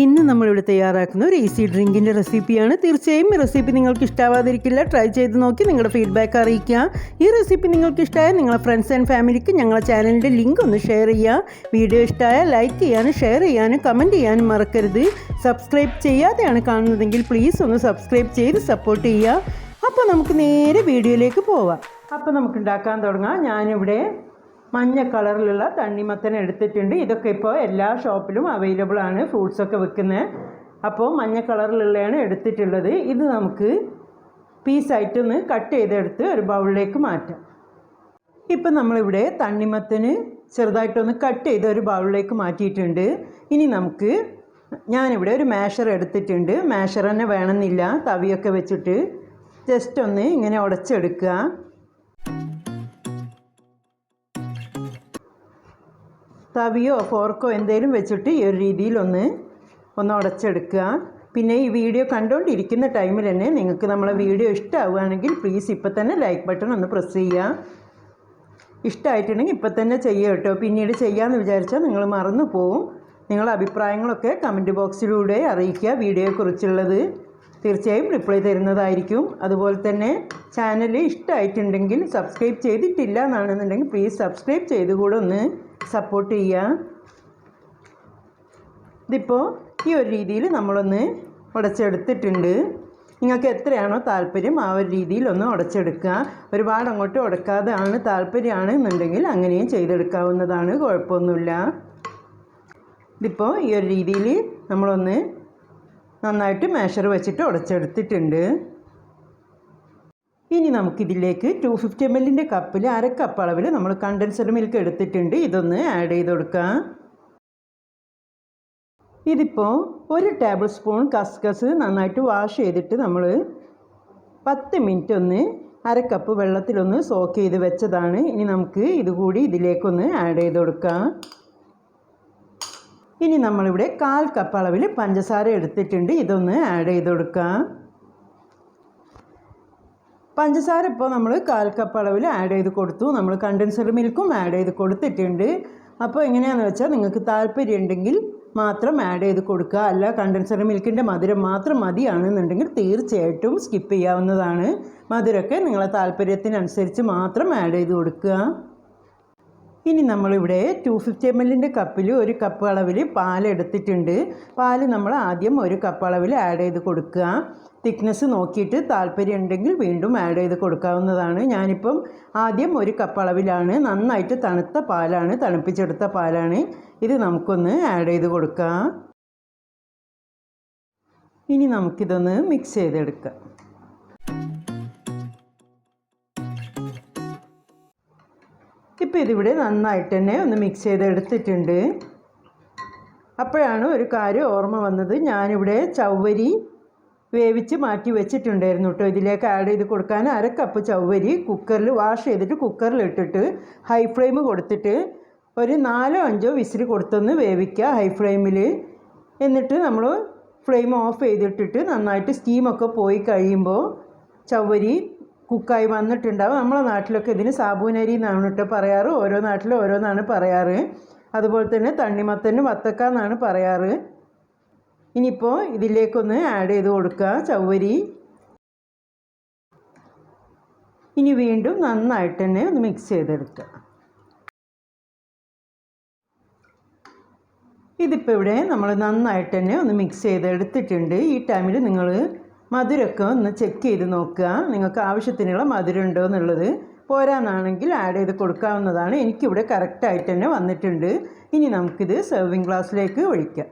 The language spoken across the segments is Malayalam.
ഇന്ന് നമ്മളിവിടെ തയ്യാറാക്കുന്ന ഒരു ഈസി ഡ്രിങ്കിന്റെ റെസിപ്പിയാണ് തീർച്ചയായും ഈ റെസിപ്പി നിങ്ങൾക്ക് ഇഷ്ടാവാതിരിക്കില്ല. ട്രൈ ചെയ്ത് നോക്കി നിങ്ങളുടെ ഫീഡ്ബാക്ക് അറിയിക്കുക. ഈ റെസിപ്പി നിങ്ങൾക്ക് ഇഷ്ടമായ നിങ്ങളുടെ ഫ്രണ്ട്സ് ആൻഡ് ഫാമിലിക്ക് ഞങ്ങളുടെ ചാനലിന്റെ ലിങ്ക് ഒന്ന് ഷെയർ ചെയ്യുക. വീഡിയോ ഇഷ്ടമായ ലൈക്ക് ചെയ്യാനും ഷെയർ ചെയ്യാനും കമന്റ് ചെയ്യാനും മറക്കരുത്. സബ്സ്ക്രൈബ് ചെയ്യാതെയാണ് കാണുന്നതെങ്കിൽ പ്ലീസ് ഒന്ന് സബ്സ്ക്രൈബ് ചെയ്ത് സപ്പോർട്ട് ചെയ്യുക. അപ്പോൾ നമുക്ക് നേരെ വീഡിയോയിലേക്ക് പോവാം. അപ്പോൾ നമുക്ക് ഉണ്ടാക്കാൻ തുടങ്ങാം. ഞാനിവിടെ മഞ്ഞ കളറിലുള്ള തണ്ണിമത്തൻ എടുത്തിട്ടുണ്ട്. ഇതൊക്കെ ഇപ്പോൾ എല്ലാ ഷോപ്പിലും അവൈലബിൾ ആണ്. ഫ്രൂട്ട്സൊക്കെ വെക്കുന്നത് അപ്പോൾ മഞ്ഞ കളറിലുള്ളതാണ് എടുത്തിട്ടുള്ളത്. ഇത് നമുക്ക് പീസായിട്ടൊന്ന് കട്ട് ചെയ്തെടുത്ത് ഒരു ബൗളിലേക്ക് മാറ്റാം. ഇപ്പം നമ്മളിവിടെ തണ്ണിമത്തന് ചെറുതായിട്ടൊന്ന് കട്ട് ചെയ്ത് ഒരു ബൗളിലേക്ക് മാറ്റിയിട്ടുണ്ട്. ഇനി നമുക്ക് ഞാനിവിടെ ഒരു മാഷർ എടുത്തിട്ടുണ്ട്. മാഷർ തന്നെ വേണമെന്നില്ല. തവിയൊക്കെ വെച്ചിട്ട് ജസ്റ്റ് ഒന്ന് ഇങ്ങനെ ഉടച്ചെടുക്കുക. തവിയോ ഫോർക്കോ എന്തെങ്കിലും വെച്ചിട്ട് ഈ ഒരു രീതിയിലൊന്ന് ഒന്ന് ഉടച്ചെടുക്കുക. പിന്നെ ഈ വീഡിയോ കണ്ടുകൊണ്ടിരിക്കുന്ന ടൈമിൽ തന്നെ നിങ്ങൾക്ക് നമ്മളെ വീഡിയോ ഇഷ്ടമാവുകയാണെങ്കിൽ പ്ലീസ് ഇപ്പം തന്നെ ലൈക്ക് ബട്ടൺ ഒന്ന് പ്രസ് ചെയ്യുക. ഇഷ്ടമായിട്ടുണ്ടെങ്കിൽ ഇപ്പം തന്നെ ചെയ്യുക കേട്ടോ. പിന്നീട് ചെയ്യാമെന്ന് വിചാരിച്ചാൽ നിങ്ങൾ മറന്നു പോവും. നിങ്ങളുടെ അഭിപ്രായങ്ങളൊക്കെ കമന്റ് ബോക്സിലൂടെ അറിയിക്കുക വീഡിയോയെക്കുറിച്ചുള്ളത്. തീർച്ചയായും റിപ്ലൈ തരുന്നതായിരിക്കും. അതുപോലെ തന്നെ ചാനൽ ഇഷ്ടമായിട്ടുണ്ടെങ്കിൽ സബ്സ്ക്രൈബ് ചെയ്തിട്ടില്ല എന്നാണെന്നുണ്ടെങ്കിൽ പ്ലീസ് സബ്സ്ക്രൈബ് ചെയ്തുകൂടെ ഒന്ന് സപ്പോർട്ട് ചെയ്യുക. ഇതിപ്പോൾ ഈ ഒരു രീതിയിൽ നമ്മളൊന്ന് ഉടച്ചെടുത്തിട്ടുണ്ട്. നിങ്ങൾക്ക് എത്രയാണോ താല്പര്യം ആ ഒരു രീതിയിൽ ഒന്ന് ഉടച്ചെടുക്കുക. ഒരുപാട് അങ്ങോട്ട് ഉടക്കാതെ ആണ് താല്പര്യമാണ് എന്നുണ്ടെങ്കിൽ അങ്ങനെയും ചെയ്തെടുക്കാവുന്നതാണ്. കുഴപ്പമൊന്നുമില്ല. ഇതിപ്പോൾ ഈ ഒരു രീതിയിൽ നമ്മളൊന്ന് നന്നായിട്ട് മേഷർ വെച്ചിട്ട് ഉടച്ചെടുത്തിട്ടുണ്ട്. ഇനി നമുക്കിതിലേക്ക് ടു ഫിഫ്റ്റി എം എല്ലിന്റെ കപ്പിൽ അര കപ്പ് അളവിൽ നമ്മൾ കണ്ടൻസർ മിൽക്ക് എടുത്തിട്ടുണ്ട്. ഇതൊന്ന് ആഡ് ചെയ്ത് കൊടുക്കാം. ഇതിപ്പോൾ ഒരു ടേബിൾ സ്പൂൺ കസ്കസ് നന്നായിട്ട് വാഷ് ചെയ്തിട്ട് നമ്മൾ പത്ത് മിനിറ്റ് ഒന്ന് അര കപ്പ് വെള്ളത്തിലൊന്ന് സോക്ക് ചെയ്ത് വെച്ചതാണ്. ഇനി നമുക്ക് ഇതുകൂടി ഇതിലേക്കൊന്ന് ആഡ് ചെയ്ത് കൊടുക്കാം. ഇനി നമ്മളിവിടെ കാൽ കപ്പ് അളവിൽ പഞ്ചസാര എടുത്തിട്ടുണ്ട്. ഇതൊന്ന് ആഡ് ചെയ്ത് കൊടുക്കാം. പഞ്ചസാര ഇപ്പോൾ നമ്മൾ കാൽ കപ്പ് അളവിൽ ആഡ് ചെയ്ത് കൊടുത്തു. നമ്മൾ കണ്ടൻസർ മിൽക്കും ആഡ് ചെയ്ത് കൊടുത്തിട്ടുണ്ട്. അപ്പോൾ എങ്ങനെയാണെന്ന് വെച്ചാൽ നിങ്ങൾക്ക് താല്പര്യം ഉണ്ടെങ്കിൽ മാത്രം ആഡ് ചെയ്ത് കൊടുക്കുക. അല്ല കണ്ടൻസർ മിൽക്കിന്റെ മധുരം മാത്രം മതിയാണെന്നുണ്ടെങ്കിൽ തീർച്ചയായിട്ടും സ്കിപ്പ് ചെയ്യാവുന്നതാണ്. മധുരമൊക്കെ നിങ്ങളെ താല്പര്യത്തിനനുസരിച്ച് മാത്രം ആഡ് ചെയ്ത് കൊടുക്കുക. ഇനി നമ്മളിവിടെ ടു ഫിഫ്റ്റി എം എല്ലിന്റെ കപ്പിൽ ഒരു കപ്പ് അളവിൽ പാൽ എടുത്തിട്ടുണ്ട്. പാൽ നമ്മൾ ആദ്യം ഒരു കപ്പ് അളവിൽ ആഡ് ചെയ്ത് കൊടുക്കുക. തിക്നെസ് നോക്കിയിട്ട് താല്പര്യം ഉണ്ടെങ്കിൽ വീണ്ടും ആഡ് ചെയ്ത് കൊടുക്കാവുന്നതാണ്. ഞാനിപ്പം ആദ്യം ഒരു കപ്പ് അളവിലാണ്. നന്നായിട്ട് തണുത്ത പാലാണ് തണുപ്പിച്ചെടുത്ത പാലാണ്. ഇത് നമുക്കൊന്ന് ആഡ് ചെയ്ത് കൊടുക്കാം. ഇനി നമുക്കിതൊന്ന് മിക്സ് ചെയ്തെടുക്കാം. ഇപ്പോൾ ഇതിവിടെ നന്നായിട്ട് തന്നെ ഒന്ന് മിക്സ് ചെയ്തെടുത്തിട്ടുണ്ട്. അപ്പോഴാണ് ഒരു കാര്യം ഓർമ്മ വന്നത്. ഞാനിവിടെ ചവ്വരി വേവിച്ച് മാറ്റി വെച്ചിട്ടുണ്ടായിരുന്നു കേട്ടോ. ഇതിലേക്ക് ആഡ് ചെയ്ത് കൊടുക്കാൻ അര കപ്പ് ചവ്വരി കുക്കറിൽ വാഷ് ചെയ്തിട്ട് കുക്കറിൽ ഇട്ടിട്ട് ഹൈ ഫ്ലെയിം കൊടുത്തിട്ട് ഒരു നാലോ അഞ്ചോ വിസിൽ കൊടുത്തൊന്ന് വേവിക്കുക ഹൈ ഫ്ലെയിമിൽ എന്നിട്ട് നമ്മൾ ഫ്ലെയിം ഓഫ് ചെയ്തിട്ടിട്ട് നന്നായിട്ട് സ്റ്റീമൊക്കെ പോയി കഴിയുമ്പോൾ ചവ്വരി കുക്കായി വന്നിട്ടുണ്ടാവും. നമ്മളെ നാട്ടിലൊക്കെ ഇതിന് സാബൂനരി എന്നാണ് കേട്ടോ പറയാറ്. ഓരോ നാട്ടിലും ഓരോന്നാണ് പറയാറ്. അതുപോലെ തന്നെ തണ്ണിമത്തന് വത്തക്ക എന്നാണ് പറയാറ്. ഇനിയിപ്പോൾ ഇതിലേക്കൊന്ന് ആഡ് ചെയ്ത് കൊടുക്കുക ചവ്വരി. ഇനി വീണ്ടും നന്നായിട്ട് തന്നെ ഒന്ന് മിക്സ് ചെയ്തെടുക്കുക. ഇതിപ്പോൾ ഇവിടെ നമ്മൾ നന്നായിട്ട് തന്നെ ഒന്ന് മിക്സ് ചെയ്തെടുത്തിട്ടുണ്ട്. ഈ ടൈമിൽ നിങ്ങൾ മധുരമൊക്കെ ഒന്ന് ചെക്ക് ചെയ്ത് നോക്കുക. നിങ്ങൾക്ക് ആവശ്യത്തിനുള്ള മധുരം ഉണ്ടോ എന്നുള്ളത് പോരാന്നാണെങ്കിൽ ആഡ് ചെയ്ത് കൊടുക്കാവുന്നതാണ്. എനിക്കിവിടെ കറക്റ്റായിട്ട് തന്നെ വന്നിട്ടുണ്ട്. ഇനി നമുക്കിത് സെർവിങ് ഗ്ലാസ്സിലേക്ക് ഒഴിക്കാം.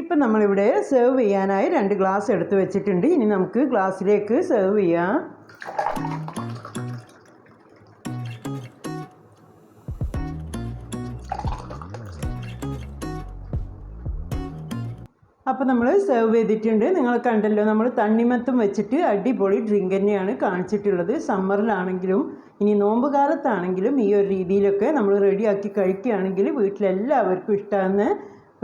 ഇപ്പം നമ്മളിവിടെ സെർവ് ചെയ്യാനായി രണ്ട് ഗ്ലാസ് എടുത്ത് വെച്ചിട്ടുണ്ട്. ഇനി നമുക്ക് ഗ്ലാസ്സിലേക്ക് സെർവ് ചെയ്യാം. അപ്പോൾ നമ്മൾ സെർവ് ചെയ്തിട്ടുണ്ട്. നിങ്ങൾ കണ്ടല്ലോ നമ്മൾ തണ്ണിമത്തം വെച്ചിട്ട് അടിപൊളി ഡ്രിങ്ക് തന്നെയാണ് കാണിച്ചിട്ടുള്ളത്. സമ്മറിലാണെങ്കിലും ഇനി നോമ്പ് കാലത്താണെങ്കിലും ഈ ഒരു രീതിയിലൊക്കെ നമ്മൾ റെഡിയാക്കി കഴിക്കുകയാണെങ്കിൽ വീട്ടിലെല്ലാവർക്കും ഇഷ്ടമാകുന്ന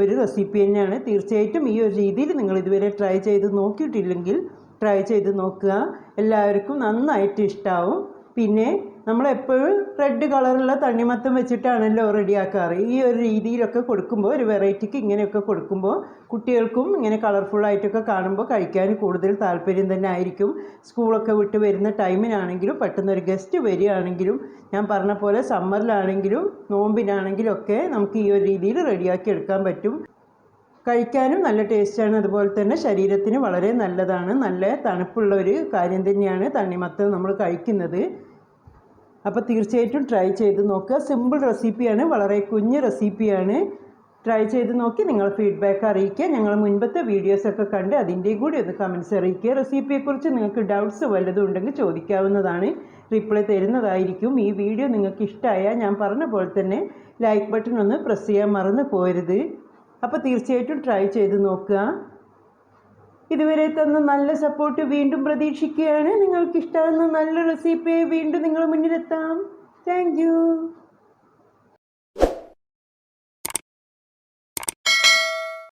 ഒരു റെസിപ്പി തന്നെയാണ്. തീർച്ചയായിട്ടും ഈ ഒരു രീതിയിൽ നിങ്ങൾ ഇതുവരെ ട്രൈ ചെയ്ത് നോക്കിയിട്ടില്ലെങ്കിൽ ട്രൈ ചെയ്ത് നോക്കുക. എല്ലാവർക്കും നന്നായിട്ട് ഇഷ്ടമാവും പിന്നെ നമ്മളെപ്പോഴും റെഡ് കളറുള്ള തണ്ണിമത്തം വെച്ചിട്ടാണല്ലോ റെഡിയാക്കാറ്. ഈ ഒരു രീതിയിലൊക്കെ കൊടുക്കുമ്പോൾ ഒരു വെറൈറ്റിക്ക് ഇങ്ങനെയൊക്കെ കൊടുക്കുമ്പോൾ കുട്ടികൾക്കും ഇങ്ങനെ കളർഫുള്ളായിട്ടൊക്കെ കാണുമ്പോൾ കഴിക്കാൻ കൂടുതൽ താല്പര്യം തന്നെ ആയിരിക്കും. സ്കൂളൊക്കെ വിട്ട് വരുന്ന ടൈമിനാണെങ്കിലും പെട്ടെന്നൊരു ഗസ്റ്റ് വരികയാണെങ്കിലും ഞാൻ പറഞ്ഞ പോലെ സമ്മറിലാണെങ്കിലും നോമ്പിനാണെങ്കിലും ഒക്കെ നമുക്ക് ഈ ഒരു രീതിയിൽ റെഡിയാക്കി എടുക്കാൻ പറ്റും. കഴിക്കാനും നല്ല ടേസ്റ്റാണ്. അതുപോലെ തന്നെ ശരീരത്തിന് വളരെ നല്ലതാണ്. നല്ല തണുപ്പുള്ള ഒരു കാര്യം തന്നെയാണ് തണ്ണിമത്ത നമ്മൾ കഴിക്കുന്നത്. അപ്പോൾ തീർച്ചയായിട്ടും ട്രൈ ചെയ്ത് നോക്കുക. സിമ്പിൾ റെസിപ്പിയാണ് വളരെ കുഞ്ഞ് റെസിപ്പിയാണ് ട്രൈ ചെയ്ത് നോക്കി നിങ്ങൾ ഫീഡ്ബാക്ക് അറിയിക്കുക. ഞങ്ങൾ മുൻപത്തെ വീഡിയോസൊക്കെ കണ്ട് അതിന്റെയും കൂടി ഒന്ന് കമൻസ് അറിയിക്കുക. റെസിപ്പിയെക്കുറിച്ച് നിങ്ങൾക്ക് ഡൗട്ട്സ് വല്ലതും ഉണ്ടെങ്കിൽ ചോദിക്കാവുന്നതാണ്. റിപ്ലൈ തരുന്നതായിരിക്കും. ഈ വീഡിയോ നിങ്ങൾക്ക് ഇഷ്ടമായാൽ ഞാൻ പറഞ്ഞ പോലെ തന്നെ ലൈക്ക് ബട്ടൺ ഒന്ന് പ്രസ് ചെയ്യാൻ മറന്നു പോരുത് അപ്പോൾ തീർച്ചയായിട്ടും ട്രൈ ചെയ്ത് നോക്കുക. ഇതുവരെ തന്ന നല്ല സപ്പോർട്ട് വീണ്ടും പ്രതീക്ഷിക്കുകയാണ്. നിങ്ങൾക്ക് ഇഷ്ടമാകുന്ന നല്ല റെസിപ്പിയെ വീണ്ടും നിങ്ങൾ മുന്നിലെത്താം. താങ്ക്